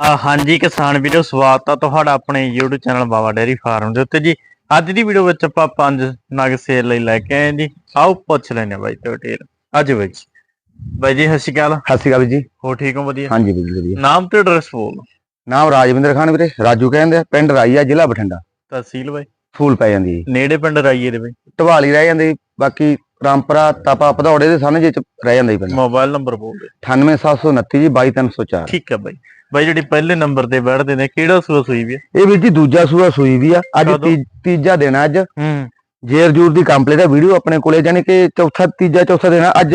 ਆ ਹਾਂਜੀ ਕਿਸਾਨ ਵੀਰੋ ਸਵਾਗਤ ਆ ਤੁਹਾਡਾ ਆਪਣੇ YouTube channel Baba dairy farm ਦੇ ਉੱਤੇ ਜੀ। ਅੱਜ ਦੀ ਵੀਡੀਓ ਵਿੱਚ ਆਪਾਂ ਪੰਜ ਨਗ ਸੇਲ ਲਈ ਲੈ ਕੇ ਆਏ ਜੀ। ਆਓ ਪੁੱਛ ਲੈਣੇ ਬਾਈ ਤੋਂ ਡਿਟੇਲ ਅੱਜ ਵਿੱਚ ਬਾਈ ਜੀ ਸਤਿ ਸ਼੍ਰੀ ਅਕਾਲ। ਸਤਿ ਸ਼੍ਰੀ ਅਕਾਲ ਜੀ। ਹੋ ਠੀਕ ਹੋ? ਵਧੀਆ। ਹਾਂਜੀ ਜੀ ਵਧੀਆ। ਨਾਮ ਤੇ ਐਡਰੈਸ ਬੋਲ। ਨਾਮ ਰਾਜਵਿੰਦਰ ਖਾਨ ਵੀਰੇ ਰਾਜੂ ਕਹਿੰਦੇ ਆ, ਪਿੰਡ ਰਾਈਆ ਜ਼ਿਲ੍ਹਾ ਬਠਿੰਡਾ। ਤਹਿਸੀਲ ਬਾਈ। ਫੂਲ ਪੈ ਜਾਂਦੀ ਜੀ ਨੇੜੇ ਪਿੰਡ ਰਾਈਏ ਦੇ ਬਾਈ। ਢਵਾਲੀ ਰਹਿ ਜਾਂਦੀ ਜੀ, ਬਾਕੀ ਰਾਮਪਰਾ ਤਪਾ ਭਦੌੜੇ ਦੇ ਸਾਹਮਣੇ ਚ ਰਹਿ ਜਾਂਦਾ ਜੀ ਪਿੰਡ ਮੋਬਾਈਲ ਨੰਬਰ ਬੋਲ ਦੇ 98729 ਜੀ 22304 ਠੀਕ ਹੈ ਬਾਈ। ਬਾਈ ਜਿਹੜੀ ਪਹਿਲੇ ਨੰਬਰ ਤੇ ਬੈਠਦੇ ਨੇ ਕਿਹੜਾ ਸੂਆ ਸੂਈ ਵੀ ਹੈ ਇਹ ਵੀਰ ਜੀ ਦੂਜਾ ਸੂਆ ਸੂਈ ਵੀ ਆ। ਅੱਜ ਤੀਜਾ ਦਿਨ ਅੱਜ। ਹੂੰ। ਜੇਰ ਜੂਰ ਦੀ ਕੰਪਲੀਟ ਆ ਵੀਡੀਓ ਆਪਣੇ ਕੋਲੇ ਜਾਨੀ ਕਿ ਚੌਥਾ ਤੀਜਾ ਚੌਥਾ ਦਿਨ ਅੱਜ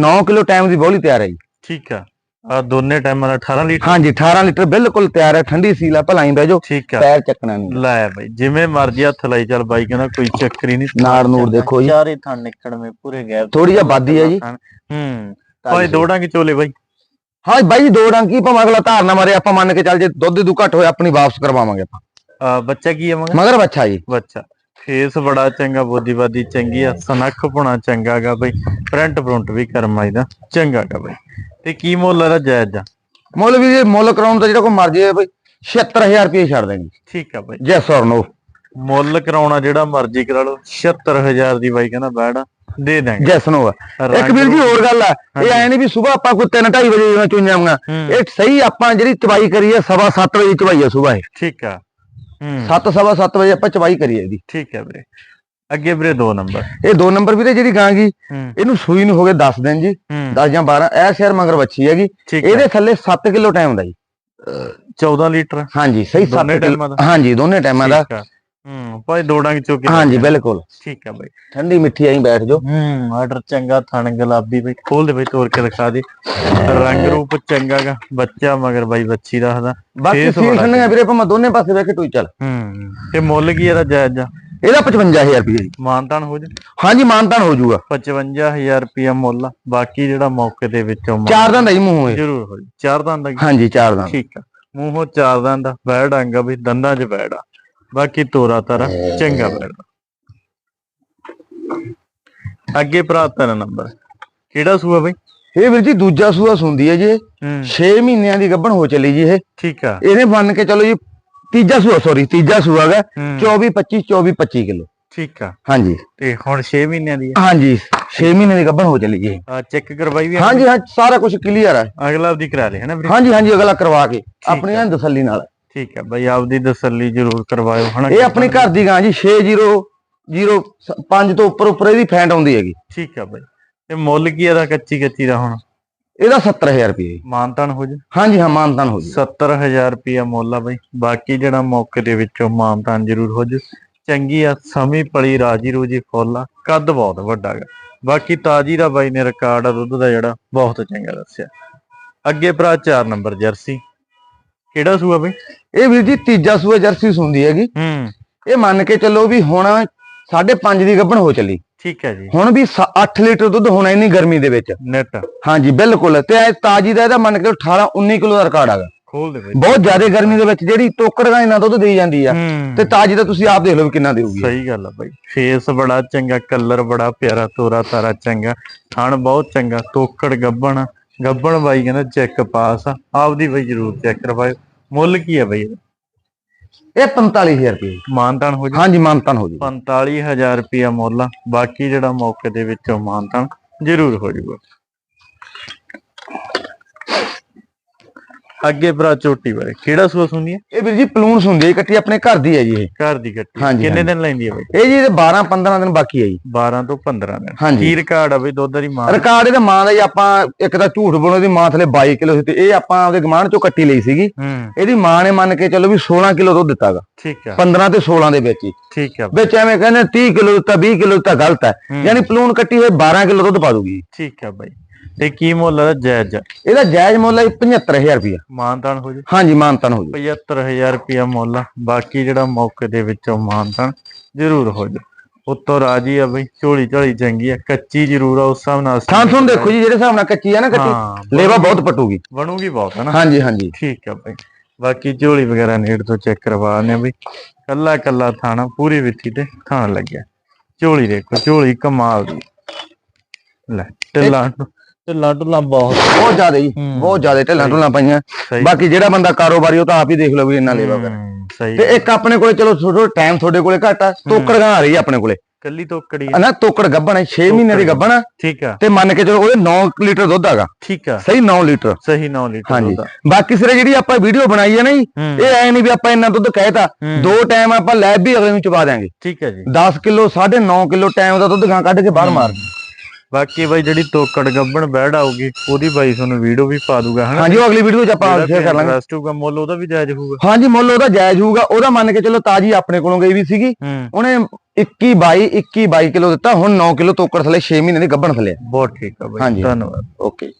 9 ਕਿਲੋ ਟਾਈਮ ਦੀ ਬੋਲੀ ਤਿਆਰ ਹੈ ਜੀ। ਠੀਕ ਆ। ਆ ਦੋਨੇ ਟਾਈਮਾਂ ਦਾ 18 ਲੀਟਰ? ਹਾਂਜੀ 18 ਲੀਟਰ ਬਿਲਕੁਲ ਤਿਆਰ ਹੈ ਠੰਡੀ ਸੀਲ ਆ ਭਲਾਈ ਬਹਿ ਜਾਓ ਠੀਕ ਆ। ਪੈਰ ਚੱਕਣਾ ਨਹੀਂ। ਲੈ ਬਾਈ ਜਿਵੇਂ ਮਰਜ਼ੀ ਹੱਥ ਲਾਈ ਚੱਲ ਬਾਈ ਕਹਿੰਦਾ ਕੋਈ ਚੱਕਰ ਹੀ ਨਹੀਂ। ਨਾੜ ਨੂੜ ਦੇਖੋ ਜੀ। ਚਾਰੇ ਥਣ ਨਿਕੜਵੇਂ ਪੂਰੇ ਗੈਪ ਥੋੜੀ ਜਿਹੀ ਆਬਾਦੀ ਹੈ ਜੀ। ਹੂੰ ਭਾਈ ਦੋੜਾਂਗੇ ਚੋਲੇ ਬਾਈ। ਹਾਂ ਬਾਈ ਜੀ ਦੋ ਡੰਕੀ ਭਾਵੇਂ ਅਗਲਾ ਧਾਰ ਨਾ ਮਾਰੇ ਆਪਾਂ ਮੰਨ ਕੇ ਚੱਲ ਜੇ ਦੁੱਧ ਦੂ ਘੱਟ ਹੋਇਆ ਆਪਣੀ ਵਾਪਸ ਕਰਵਾਵਾਂਗੇ ਆਪਾਂ। ਬੱਚਾ ਕੀ ਆ ਮਗਰ? ਮਗਰ ਬੱਚਾ ਜੀ। ਬੱਚਾ। ਫੇਸ ਬੜਾ ਚੰਗਾ ਬੋਦੀਵਾਦੀ ਚੰਗੀ ਆ ਸਨੱਖ ਪੁਣਾ ਚੰਗਾਗਾ ਬਈ ਪ੍ਰਿੰਟ ਪ੍ਰਿੰਟ ਵੀ ਕਰਮਾਈ ਦਾ ਚੰਗਾਗਾ ਬਈ। ਤੇ ਕੀ ਮੁੱਲ ਇਹਦਾ ਜਾਇਜ਼ ਆ? ਮੁੱਲ ਵੀ ਜੇ ਮੁੱਲ ਕਰਾਉਣ ਦਾ ਜਿਹੜਾ ਕੋਈ ਮਰਜ਼ੀ ਹੈ ਬਈ 76000 ਰੁਪਏ ਛੱਡ ਦੇਣੀ ਠੀਕ ਆ ਬਈ। ਜੈਸ ਔਰ ਨੋ ਮੁੱਲ ਕਰਾਉਣਾ ਜਿਹੜਾ ਮਰਜ਼ੀ ਕਰਾ ਲਓ 76000 ਦੀ ਬਾਈ ਕਹਿੰਦਾ ਬੈੜ ਆ, ਦੇ ਦਾਂਗੇ ਜੈਸ ਨੋ ਆ। ਇੱਕ ਵੀਰ ਜੀ ਹੋਰ ਗੱਲ ਆ। ਇਹ ਐ ਨਹੀਂ ਵੀ ਸਵੇਰ ਆਪਾਂ ਕੋਈ 3:30 ਵਜੇ ਹੂੰ, ਇਹ ਸਹੀ ਆਪਾਂ ਜਿਹੜੀ ਚਵਾਈ ਕਰੀ ਹੈ ਸਵਾ 7 ਵਜੇ ਚਵਾਈ ਹੈ ਸਵੇਰ ਠੀਕ ਆ। 7 ਸਵਾ 7 ਵਜੇ ਆਪਾਂ ਚਵਾਈ ਕਰੀ ਹੈ ਇਹਦੀ। ਠੀਕ ਹੈ ਵੀਰੇ। ਅੱਗੇ ਵੀਰੇ ਦੋ ਨੰਬਰ। ਇਹ ਦੋ ਨੰਬਰ ਵੀਰੇ ਜਿਹੜੀ ਗਾਂ ਗੀ ਹੂੰ। ਇਹਨੂੰ ਸੂਈ ਨੂੰ ਹੋ ਗਏ 10 ਦਿਨ ਜੀ। ਹੂੰ। 10 ਜਾਂ 12 ਇਹ ਸ਼ਹਿਰ ਮਗਰ ਬੱਚੀ ਹੈਗੀ। ਇਹਦੇ ਥੱਲੇ 7 ਕਿਲੋ ਟਾਈਮ ਦਾ ਜੀ। 14 ਲੀਟਰ। ਹਾਂਜੀ ਸਹੀ 7 ਦੋਨੇ ਟਾਈਮਾਂ ਕਿਲੋ ਦਾ? ਹਾਂਜੀ ਦੋਨੇ ਟਾਈਮਾਂ ਦਾ। ਹੂੰ ਭਾਈ ਦੋੜਾਂਗੇ ਚੋਕੇ ਹਾਂਜੀ ਬਿਲਕੁਲ। ਠੀਕ ਆ ਬਾਈ। ਠੰਡੀ ਮਿੱਠੀ ਆਈ ਬੈਠ ਜਾਓ। ਹੂੰ ਆਰਡਰ ਚੰਗਾ ਥਣ ਗੁਲਾਬੀ ਬਈ ਖੋਲ ਦੇ ਬਈ ਤੋੜ ਕੇ ਦਿਖਾ ਦੇ। ਰੰਗ ਰੂਪ ਚੰਗਾਗਾ ਬੱਚਾ ਮਗਰ ਬਾਈ ਬੱਚੀ ਦੱਸਦਾ ਬਾਕੀ ਫੇਸ ਸੀਲ ਬੜਾ ਖੰਡੀਆਂ ਵੀਰੇ ਆਪਾਂ ਦੋਨੇ ਪਾਸੇ ਵੇਖ ਕੇ ਟੂਈ ਚੱਲ। ਹੂੰ ਤੇ ਮੁੱਲ ਕੀ ਇਹਦਾ ਜਾਇਜ਼ ਆ? ਇਹਦਾ 55000 ਰੁਪਏ ਜੀ। ਮਾਨਤਾਨ ਹੋ ਜਾ। ਹਾਂਜੀ ਮਾਨਤਾਨ ਹੋ ਜਾਊਗਾ 55000 ਰੁਪਿਆ ਮੁੱਲ ਬਾਕੀ ਜਿਹੜਾ ਮੌਕੇ ਦੇ ਵਿੱਚੋਂ ਚਾਰ ਦਾ ਹੀ ਮੂੰਹ ਹੈ ਜ਼ਰੂਰ ਹੋ ਜਾਊ। ਚਾਰ ਦਾ? ਹਾਂਜੀ ਚਾਰ ਦੰਦ। ਠੀਕ ਆ। ਮੂੰਹੋਂ ਚਾਰ ਦਾ ਬੈੜ ਆਂਗਾ ਵੀ ਦੰਦਾਂ 'ਚ ਬੈੜ ਆ। ਬਾਕੀ ਤੋਰਾ ਤਾਰਾ ਚੰਗਾ ਆ। ਅੱਗੇ ਭਰਾ ਤੇਰਾ ਨੰਬਰ। ਕਿਹੜਾ ਸੂਆ ਬਈ? ਇਹ ਵੀਰ ਜੀ ਦੂਜਾ ਸੂਆ ਸੁੰਦੀ ਹੈ ਜੀ ਹੂੰ। 6 ਮਹੀਨਿਆਂ ਦੀ ਗੱਭਣ ਹੋ ਚੱਲੀ ਜੀ ਇਹ। ਠੀਕ ਆ। ਇਹਨੇ ਮੰਨ ਕੇ ਚਲੋ ਜੀ ਤੀਜਾ ਸੂਆ ਸੌਰੀ ਤੀਜਾ ਸੂਆ ਹੂੰ। 24 25 24 25 ਕਿਲੋ। ਠੀਕ ਆ। ਹਾਂਜੀ। ਤੇ ਹੁਣ 6 ਮਹੀਨਿਆਂ ਦੀ ਹਾਂਜੀ 6 ਮਹੀਨੇ ਦੀ ਗੱਭਣ ਹੋ ਚੱਲੀ ਜੀ। ਆ ਚੈੱਕ ਕਰਵਾਈ ਵੀ ਆ? ਹਾਂਜੀ ਹਾਂ ਸਾਰਾ ਕੁਝ ਕਲੀਅਰ ਹੈ ਅਗਲਾ ਆਪਦੀ ਕਰਾ ਲੈ ਹੈ ਨਾ ਵੀਰੇ? ਹਾਂਜੀ ਹਾਂਜੀ ਅਗਲਾ ਕਰਵਾ ਕੇ। ਹੈ। ਆਪਣੀ ਐਨ ਤਸੱਲੀ ਨਾਲ। ਠੀਕ ਆ ਬਈ ਆਪਦੀ ਤਸੱਲੀ ਜ਼ਰੂਰ ਕਰਵਾਇਓ ਹਨਾ? ਇਹ ਆਪਣੀ ਘਰ ਦੀ ਗਾਂ ਜੀ 6005 ਤੋਂ ਉੱਪਰ ਉੱਪਰ ਇਹਦੀ ਫੈਂਟ ਆਉਂਦੀ ਹੈਗੀ। ਠੀਕ ਆ ਬਈ। ਤੇ ਮੁੱਲ ਕੀ ਇਹਦਾ ਕੱਚੀ ਕੱਚੀ ਦਾ ਹੁਣ? ਇਹਦਾ 70000 ਰੁਪਏ ਜੀ। ਮਾਨਤਾਨ ਹੋ ਜਾ? ਹਾਂਜੀ ਹਾਂ ਮਾਨਤਾਨ ਹੋ ਜੀ। 70000 ਰੁਪਿਆ ਮੁੱਲ ਆ ਬਈ। ਬਾਕੀ ਜਿਹੜਾ ਮੌਕੇ ਦੇ ਵਿੱਚੋਂ ਮਾਨਤਾਨ ਜ਼ਰੂਰ ਹੋ ਜੂ। ਚੰਗੀ ਆ ਸਮੀ ਪਲੀ ਰਾਜੀ ਰੂਜੀ ਫੁੱਲ ਆ। ਕੱਦ ਬਹੁਤ ਵੱਡਾ ਗਾ। ਬਾਕੀ ਤਾਜੀ ਦਾ ਬਾਈ ਨੇ ਰਿਕਾਰਡ ਆ ਦੁੱਧ ਦਾ ਜਿਹੜਾ ਬਹੁਤ ਚੰਗਾ ਦੱਸਿਆ। ਅੱਗੇ ਭਰਾ 4 ਨੰਬਰ ਜਰਸੀ। ਕਿਹੜਾ ਸੂਆ ਬਈ? ਇਹ ਵੀਰ ਜੀ ਤੀਜਾ ਸੂਆ ਜਰਸੀ ਸੁੰਦੀ ਹੈਗੀ। ਹੂੰ। ਇਹ ਮੰਨ ਕੇ ਚੱਲੋ ਵੀ ਹੁਣ 5.5 ਦੀ ਗੱਭਣ ਹੋ ਚੱਲੀ। ਠੀਕ ਹੈ ਜੀ। ਹੁਣ ਵੀ 8 ਲੀਟਰ ਦੁੱਧ ਹੋਣਾ ਇੰਨੀ ਗਰਮੀ ਦੇ ਵਿੱਚ। ਨੈਟ। ਹਾਂਜੀ ਬਿਲਕੁਲ। ਤੇ ਇਹ ਤਾਜੀ ਦਾ ਇਹਦਾ ਮੰਨ ਕੇ 18 19 ਕਿਲੋ ਦਾ ਰਿਕਾਰਡ ਹੈਗਾ। ਖੋਲ ਦੇ ਬਈ। ਬਹੁਤ ਜ਼ਿਆਦਾ ਗਰਮੀ ਦੇ ਵਿੱਚ ਜਿਹੜੀ ਟੋਕਰ ਦਾ ਇੰਨਾ ਦੁੱਧ ਦੇਈ ਜਾਂਦੀ ਆ ਤੇ ਤਾਜੀ ਦਾ ਤੁਸੀਂ ਆਪ ਦੇਖ ਲਓ ਕਿੰਨਾ ਦੇਊਗੀ। ਸਹੀ ਗੱਲ ਆ ਬਾਈ। ਫੇਸ ਬੜਾ ਚੰਗਾ ਕਲਰ ਬੜਾ ਪਿਆਰਾ ਤੋਰਾ ਤਾਰਾ ਚੰਗਾ ਥਣ ਬਹੁਤ ਚੰਗਾ ਤੋਕੜ ਗੱਬਣ ਗੱਬਣ ਬਾਈ ਕਹਿੰਦਾ ਚੈੱਕ ਪਾਸ ਆ ਆਪਦੀ ਬਾਈ ਜ਼ਰੂਰ ਚੈੱਕ ਕਰਵਾਇਓ। ਮੁੱਲ ਕੀ ਆ ਬਾਈ? ਇਹ 45000 ਰੁਪਏ। ਮਾਨਤਾਨ ਹੋ ਜਾ ਹਾਂਜੀ ਮਾਨਤਾਨ ਹੋ ਜੀ 45000 ਰੁਪਿਆ ਮੁੱਲ ਆ ਬਾਕੀ ਜਿਹੜਾ ਮੌਕੇ ਦੇ ਵਿੱਚੋਂ ਮਾਨਤਾਨ ਜ਼ਰੂਰ ਹੋ ਜਾਊਗਾ। ਅੱਗੇ ਭਰਾ ਝੋਟੀ ਬਾਰੇ ਕਿਹੜਾ ਸੂਆ ਸੁਣੀ ਹੈ? ਇਹ ਵੀਰ ਜੀ ਪਲੂਨ ਹੁੰਦੀ ਹੈ ਕੱਟੀ ਆਪਣੇ ਘਰ ਦੀ ਹੈ ਜੀ ਇਹ। ਘਰ ਦੀ ਹਾਂਜੀ, ਕਿੰਨੇ। ਦਿਨ ਲੈਂਦੀ ਹੈ ਬਾਈ? ਇਹ ਜੀ ਇਹਦੇ 12 15 ਦਿਨ ਬਾਕੀ ਹੈ ਜੀ। 12 ਤੋਂ 15 ਦਿਨ। ਕੀ ਰਿਕਾਰਡ ਆ ਬਈ ਦੁੱਧ ਦੀ ਮਾਂ? ਰਿਕਾਰਡ ਇਹਦਾ ਮਾਂ ਦਾ ਜੀ ਆਪਾਂ ਇੱਕ ਤਾਂ ਝੂਠ ਬੋਲੋ ਦੀ ਮਾਂ ਥਲੇ 22 ਕਿਲੋ ਸੀ ਤੇ ਇਹ ਆਪਾਂ ਆਪਦੇ ਗਮਾਨ ਚੋਂ ਕੱਟੀ ਲਈ ਸੀਗੀ। ਹੂੰ। ਇਹਦੀ ਮਾਂ ਨੇ ਮੰਨ ਕੇ ਚੱਲੋ ਵੀ 16 ਕਿਲੋ ਦੁੱਧ ਦਿੱਤਾਗਾ ਠੀਕ ਆ। 15 ਤੇ 16 ਦੇ ਵਿੱਚ ਹੀ। ਠੀਕ ਆ। ਵਿੱਚ ਐਵੇਂ ਕਹਿੰਦੇ 30 ਕਿਲੋ ਦਿੱਤਾ 20 ਕਿਲੋ ਦਿੱਤਾ ਗਲਤ ਹੈ। ਹੂੰ। ਯਾਨੀ ਪਲੂਨ ਕੱਟੀ ਹੋਈ 12 ਕਿਲੋ ਦੁੱਧ ਪਾ ਦੂਗੀ। ਠੀਕ ਆ ਬਾਈ। ਤੇ ਕੀ ਮੁੱਲ ਹੈ ਜਾਇਜ਼? ਇਹਦਾ ਜਾਇਜ਼ ਮੁੱਲ ਹੈ 75000 ਰੁਪਇਆ ਮਾਨਤਾਨ ਹੋ ਜਾ? ਹਾਂਜੀ ਮਾਨਤਾਨ ਹੋ ਜੀ। 75000 ਰੁਪਿਆ ਮੁੱਲ ਬਾਕੀ ਜਿਹੜਾ ਮੌਕੇ ਦੇ ਵਿੱਚੋਂ ਮਾਨਤਾਨ ਜ਼ਰੂਰ ਹੋ ਜਾ। ਉੱਤੋਂ ਰਾਜੀ ਆ ਬਈ ਝੋਲੀ ਝੋਲੀ ਚੰਗੀ ਆ ਕੱਚੀ ਜ਼ਰੂਰ ਆ ਉਸ ਹਿਸਾਬ ਨਾਲ ਥਾਂ ਤੁਹਾਨੂੰ ਦੇਖੋ ਜੀ ਜਿਹੜੇ ਹਿਸਾਬ ਨਾਲ ਕੱਚੀ ਆ ਨਾ ਹਾਂ ਲੇਵਾ ਬਹੁਤ ਪਟੂਗੀ। ਬਣੂਗੀ ਬਹੁਤ ਹੈ ਨਾ? ਹਾਂਜੀ ਹਾਂਜੀ। ਠੀਕ ਆ ਬਈ। ਬਾਕੀ ਝੋਲੀ ਵਗੈਰਾ ਨੇੜ ਤੋਂ ਚੈੱਕ ਕਰਵਾਣੇ ਬਈ। ਕੱਲਾ ਕੱਲਾ ਥਾਣਾ ਪੂਰੀ ਵਿੱਥੀ ਤੇ ਥਾਣ ਲੱਗਿਆ। ਝੋਲੀ ਦੇਖੋ ਝੋਲੀ ਕਮਾਲ ਦੀ। ਲੈ ਢਿੱਲਾ ਢਿੱਲਾਂ ਢੁੱਲਾਂ ਬਹੁਤ ਬਹੁਤ ਜ਼ਿਆਦਾ ਜੀ। ਬਹੁਤ ਜ਼ਿਆਦਾ ਢਿੱਲਾਂ ਢੁੱਲਾਂ ਪਈਆਂ। ਬਾਕੀ ਜਿਹੜਾ ਬੰਦਾ ਕਾਰੋਬਾਰੀ ਉਹ ਤਾਂ ਆਪ ਹੀ ਦੇਖ ਲਓ ਵੀ ਇੰਨਾ ਲੇਵਾ ਕਰ ਤੇ ਇੱਕ ਆਪਣੇ ਕੋਲੇ ਚਲੋ ਥੋੜਾ ਟਾਈਮ ਤੁਹਾਡੇ ਕੋਲੇ ਘੱਟ ਆ। ਤੋਕੜ ਗਾਂ ਆ ਰਹੀ ਆ ਆਪਣੇ ਕੋਲੇ। ਕੱਲੀ ਤੋਕੜੀ ਨਾ ਤੋਕੜ ਗੱਭਣ ਹੈ 6 ਮਹੀਨੇ ਦੀ ਗੱਭਣ ਆ। ਠੀਕ ਆ। ਤੇ ਮੰਨ ਕੇ ਚਲੋ ਉਹਦੇ 9 ਲੀਟਰ ਦੁੱਧ ਹੈਗਾ। ਠੀਕ ਆ। ਸਹੀ 9 ਲੀਟਰ। ਸਹੀ 9 ਲੀਟਰ ਹਾਂਜੀ ਆ। ਬਾਕੀ ਸਿਰੇ ਜਿਹੜੀ ਆਪਾਂ ਵੀਡੀਓ ਬਣਾਈ ਹੈ ਨਾ ਜੀ ਇਹ ਐ ਨਹੀਂ ਵੀ ਆਪਾਂ ਇੰਨਾ ਦੁੱਧ ਕਹਿਤਾ। ਦੋ ਟਾਈਮ ਆਪਾਂ ਲੈਬ ਵੀ ਅਗਲੇ ਨੂੰ ਚੁਬਾ ਦਿਆਂਗੇ। ਠੀਕ ਹੈ ਜੀ। 10 ਕਿਲੋ 9.5 ਕਿਲੋ ਟਾਈਮ ਦਾ ਦੁੱਧ ਗਾਂ ਕੱਢ ਕੇ ਬਾਹਰ ਮਾਰ। ਬਾਕੀ ਬਾਈ ਜਿਹੜੀ ਤੋਕੜ ਗੱਬਣ ਬੈੜ ਆਊਗੀ ਉਹਦੀ ਬਾਈ ਤੁਹਾਨੂੰ ਵੀਡੀਓ ਵੀ ਪਾ ਦੂਗਾ ਹਨਾ? ਹਾਂਜੀ ਉਹ ਅਗਲੀ ਵੀਡੀਓ 'ਚ ਆਪਾਂ ਸ਼ੇਅਰ ਕਰ ਲਾਂਗੇ। ਇੰਟਰਸਟ ਹੋਊਗਾ ਮੁੱਲ ਉਹਦਾ ਵੀ ਜਾਇਜ਼ ਹੋਊਗਾ। ਹਾਂਜੀ ਮੁੱਲ ਉਹਦਾ ਜਾਇਜ਼ ਹੋਊਗਾ ਉਹਦਾ ਮੰਨ ਕੇ ਚਲੋ ਤਾਜੀ ਆਪਣੇ ਕੋਲੋਂ ਗਈ ਵੀ ਸੀਗੀ ਉਹਨੇ 21 22 21 22 ਕਿਲੋ ਦਿੱਤਾ ਹੁਣ 9 ਕਿਲੋ ਤੋਕੜ ਥਲੇ 6 ਮਹੀਨੇ ਦੀ ਗੱਭਣ ਥਲੇ ਬਹੁਤ ਠੀਕ ਆ ਬਾਈ। ਧੰਨਵਾਦ। ਓਕੇ।